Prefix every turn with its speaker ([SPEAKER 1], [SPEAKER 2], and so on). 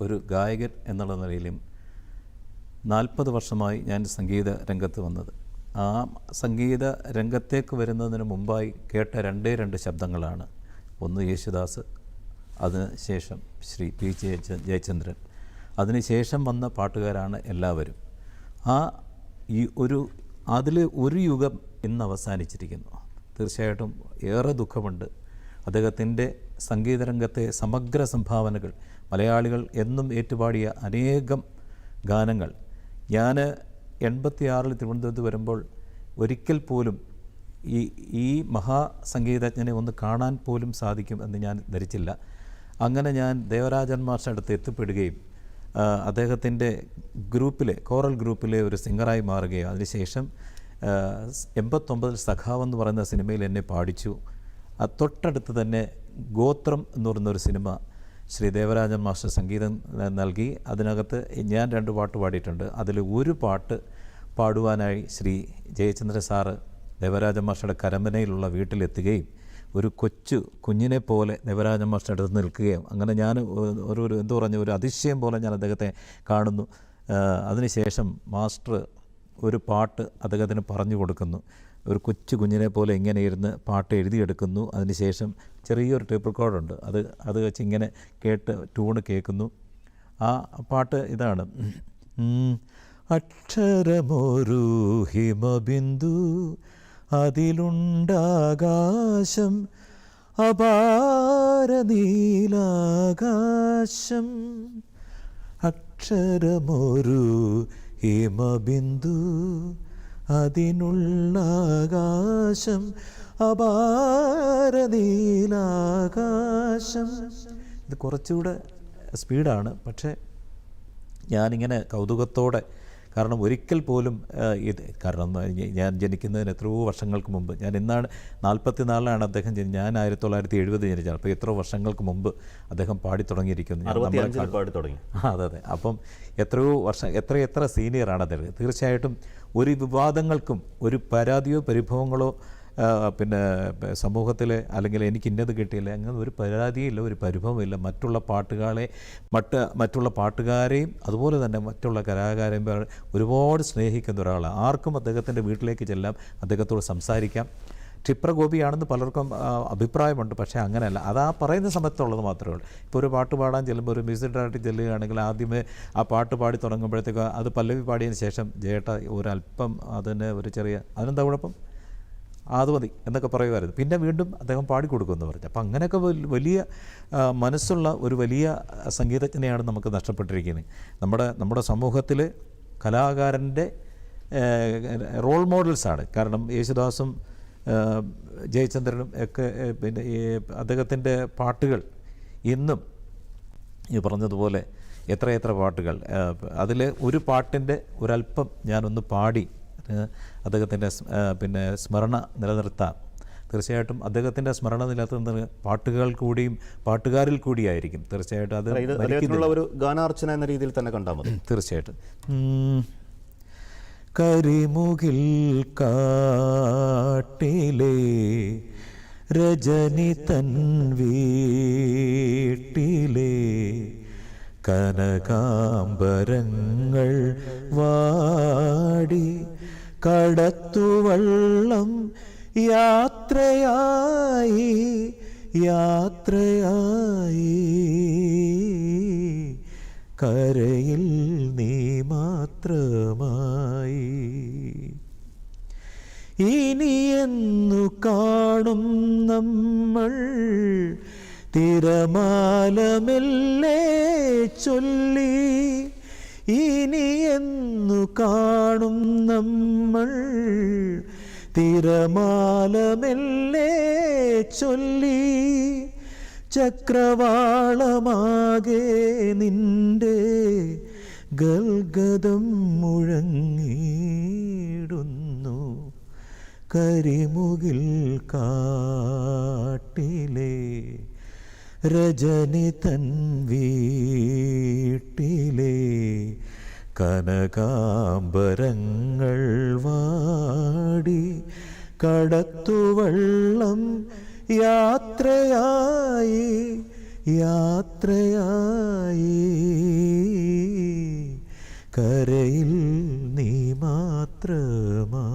[SPEAKER 1] ഒരു ഗായകൻ എന്നുള്ള നിലയിലും നാൽപ്പത് വർഷമായി ഞാൻ സംഗീത രംഗത്ത് വന്നത്. ആ സംഗീത രംഗത്തേക്ക് വരുന്നതിന് മുമ്പായി കേട്ട രണ്ടേ രണ്ട് ശബ്ദങ്ങളാണ്. ഒന്ന് യേശുദാസ് അതിനുശേഷം ശ്രീ പി ജയ ജയചന്ദ്രൻ. അതിനുശേഷം വന്ന പാട്ടുകാരാണ് എല്ലാവരും. ആ ഈ ഒരു അതിൽ ഒരു യുഗം ഇന്ന് അവസാനിച്ചിരിക്കുന്നു. തീർച്ചയായിട്ടും ഏറെ ദുഃഖമുണ്ട്. അദ്ദേഹത്തിന്റെ സംഗീതരംഗത്തെ സമഗ്ര സംഭാവനകൾ മലയാളികൾ എന്നും ഏറ്റുപാടിയ അനേകം ഗാനങ്ങൾ. ഞാൻ എൺപത്തിയാറിൽ തിരുവനന്തപുരത്ത് വരുമ്പോൾ ഒരിക്കൽ പോലും ഈ ഈ മഹാസംഗീതജ്ഞനെ ഒന്ന് കാണാൻ പോലും സാധിക്കും എന്ന് ഞാൻ ധരിച്ചില്ല. അങ്ങനെ ഞാൻ ദേവരാജൻ മാഷ അടുത്ത് എത്തിപ്പെടുകയും അദ്ദേഹത്തിന്റെ ഗ്രൂപ്പിലെ കോറൽ ഗ്രൂപ്പിലെ ഒരു സിംഗറായി മാറുകയും. അതിനുശേഷം എൺപത്തൊമ്പതിൽ സഖാവ് എന്ന് പറയുന്ന സിനിമയിൽ എന്നെ പാടിച്ചു. തൊട്ടടുത്ത് തന്നെ ഗോത്രം എന്ന് പറയുന്നൊരു സിനിമ ശ്രീ ദേവരാജൻ മാസ്റ്റർ സംഗീതം നൽകി. അതിനകത്ത് ഞാൻ രണ്ട് പാട്ട് പാടിയിട്ടുണ്ട്. അതിൽ ഒരു പാട്ട് പാടുവാനായി ശ്രീ ജയചന്ദ്ര സാറ് ദേവരാജൻ മാസ്റ്ററുടെ കരമ്പനയിലുള്ള വീട്ടിലെത്തുകയും ഒരു കൊച്ചു കുഞ്ഞിനെ പോലെ ദേവരാജൻ മാസ്റ്റർ അടുത്ത് നിൽക്കുകയും അങ്ങനെ ഞാൻ ഒരു ഒരു എന്തു പറഞ്ഞ ഒരു അതിശയം പോലെ ഞാൻ അദ്ദേഹത്തെ കാണുന്നു. അതിനുശേഷം മാസ്റ്റർ ഒരു പാട്ട് അദ്ദേഹത്തിന് പറഞ്ഞു കൊടുക്കുന്നു. ഒരു കൊച്ചു കുഞ്ഞിനെ പോലെ ഇങ്ങനെ ഇരുന്ന് പാട്ട് എഴുതിയെടുക്കുന്നു. അതിനുശേഷം ചെറിയൊരു ടേപ്പ് റെക്കോർഡുണ്ട് അത് അത് വെച്ച് ഇങ്ങനെ കേട്ട് ട്യൂണ് കേൾക്കുന്നു. ആ പാട്ട് ഇതാണ്. അക്ഷരമൊരു ഹിമബിന്ദു അതിലുണ്ടാകാശം അപാരനീലാകാശം അക്ഷരമൊരു ഹിമബിന്ദു അതിനുള്ളാകാശം അപാര നീലാകാശം ഇത് കുറച്ചുകൂടെ സ്പീഡാണ് പക്ഷേ ഞാനിങ്ങനെ കൗതുകത്തോടെ കാരണം ഒരിക്കൽ പോലും ഇത് കാരണം ഞാൻ ജനിക്കുന്നതിന് എത്രയോ വർഷങ്ങൾക്ക് മുമ്പ് ഞാൻ ഇന്നാണ് നാൽപ്പത്തിനാലിലാണ് അദ്ദേഹം ജനി ഞാൻ ആയിരത്തി തൊള്ളായിരത്തി എഴുപത് ജനിച്ചത് അപ്പോൾ എത്രയോ വർഷങ്ങൾക്ക് മുമ്പ് അദ്ദേഹം പാടി തുടങ്ങിയിരിക്കുന്നു
[SPEAKER 2] പാടി തുടങ്ങി
[SPEAKER 1] അതെ അതെ. അപ്പം എത്രയോ വർഷം എത്ര എത്ര സീനിയറാണ് അദ്ദേഹം. തീർച്ചയായിട്ടും ഒരു വിവാദങ്ങൾക്കും ഒരു പരാതിയോ പരിഭവങ്ങളോ പിന്നെ സമൂഹത്തിലെ അല്ലെങ്കിൽ എനിക്ക് ഇന്നത് കിട്ടിയില്ല അങ്ങനെ ഒരു പരാതിയില്ല ഒരു പരിഭവമില്ല. മറ്റുള്ള പാട്ടുകാരെ മറ്റ് മറ്റുള്ള പാട്ടുകാരെയും അതുപോലെ തന്നെ മറ്റുള്ള കലാകാരെയും ഒരുപാട് സ്നേഹിക്കുന്ന ഒരാളാണ്. ആർക്കും അദ്ദേഹത്തിന്റെ വീട്ടിലേക്ക് ചെല്ലാം അദ്ദേഹത്തോട് സംസാരിക്കാം. ക്ഷിപ്രഗോപിയാണെന്ന് പലർക്കും അഭിപ്രായമുണ്ട്. പക്ഷേ അങ്ങനെയല്ല. അത് ആ പറയുന്ന സമയത്തുള്ളത് മാത്രമേ ഉള്ളൂ. ഇപ്പോൾ ഒരു പാട്ട് പാടാൻ ചെല്ലുമ്പോൾ ഒരു മ്യൂസിക് ഡയറക്ടർ ചെല്ലുകയാണെങ്കിൽ ആദ്യമേ ആ പാട്ട് പാടി തുടങ്ങുമ്പോഴത്തേക്ക് അത് പല്ലവി പാടിയതിന് ശേഷം ജേട്ട ഒരല്പം അതിന് ഒരു ചെറിയ അതിനെന്താ കുഴപ്പം? അത് മതി എന്നൊക്കെ പറയുമായിരുന്നു. പിന്നെ വീണ്ടും അദ്ദേഹം പാടിക്കൊടുക്കുമെന്ന് പറഞ്ഞു. അപ്പം അങ്ങനെയൊക്കെ വലിയ മനസ്സുള്ള ഒരു വലിയ സംഗീതജ്ഞനെയാണ് നമുക്ക് നഷ്ടപ്പെട്ടിരിക്കുന്നത്. നമ്മുടെ നമ്മുടെ സമൂഹത്തിൽ കലാകാരന്റെ റോൾ മോഡൽസാണ്. കാരണം യേശുദാസും ജയചന്ദ്രനും ഒക്കെ പിന്നെ ഈ അദ്ദേഹത്തിന്റെ പാട്ടുകൾ ഇന്നും ഈ പറഞ്ഞതുപോലെ എത്രയെത്ര പാട്ടുകൾ അതിൽ ഒരു പാട്ടിന്റെ ഒരല്പം ഞാനൊന്ന് പാടി. അദ്ദേഹത്തിന്റെ പിന്നെ സ്മരണ നിലനിർത്താം. തീർച്ചയായിട്ടും അദ്ദേഹത്തിന്റെ സ്മരണ നിലനിർത്തുന്ന പാട്ടുകൾ കൂടിയും പാട്ടുകാരിൽ കൂടിയായിരിക്കും. തീർച്ചയായിട്ടും അത്
[SPEAKER 2] ഒരു ഗാനാർച്ചന എന്ന രീതിയിൽ തന്നെ കണ്ടാൽ മതി.
[SPEAKER 1] തീർച്ചയായിട്ടും. കരിമുകിൽ കാട്ടിലെ രജനി തൻ വീട്ടിലെ കനകാംബരങ്ങൾ വാടി കടത്തുവള്ളം യാത്രയായി യാത്രയായി. കരയിൽ നീ മാത്രമായി. ഇനി എന്നു കാണും നമ്മൾ തിരമാലമെല്ലേ ചൊല്ലി. ഇനി എന്നു കാണും നമ്മൾ തിരമാലമെല്ലേ ചൊല്ലി. ചക്രവാളമാകെ നിന്റെ ഗൽഗതം മുഴങ്ങിടുന്നു കരിമുകിൽ കാട്ടിലെ രജനി തൻ വീട്ടിലെ കനകാംബരങ്ങൾ വാടി കടത്തുവള്ളം യാത്രയായി യാത്രയായി. കരയിൽ നീ മാത്രമാ